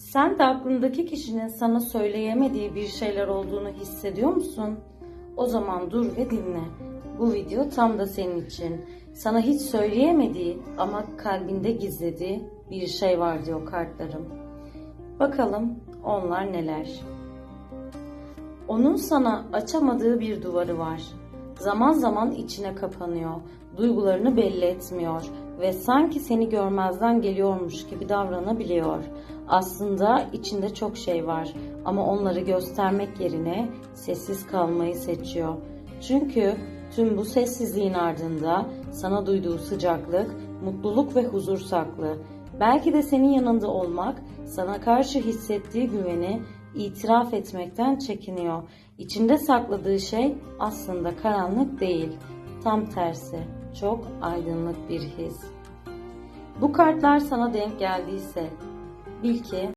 Sen de aklındaki kişinin sana söyleyemediği bir şeyler olduğunu hissediyor musun? O zaman dur ve dinle. Bu video tam da senin için. Sana hiç söyleyemediği ama kalbinde gizlediği bir şey var diyor kartlarım. Bakalım onlar neler? Onun sana açamadığı bir duvarı var. Zaman zaman içine kapanıyor, duygularını belli etmiyor ve sanki seni görmezden geliyormuş gibi davranabiliyor. Aslında içinde çok şey var ama onları göstermek yerine sessiz kalmayı seçiyor. Çünkü tüm bu sessizliğin ardında sana duyduğu sıcaklık, mutluluk ve huzur saklı. Belki de senin yanında olmak, sana karşı hissettiği güveni itiraf etmekten çekiniyor. İçinde sakladığı şey aslında karanlık değil, tam tersi, çok aydınlık bir his. Bu kartlar sana denk geldiyse bil ki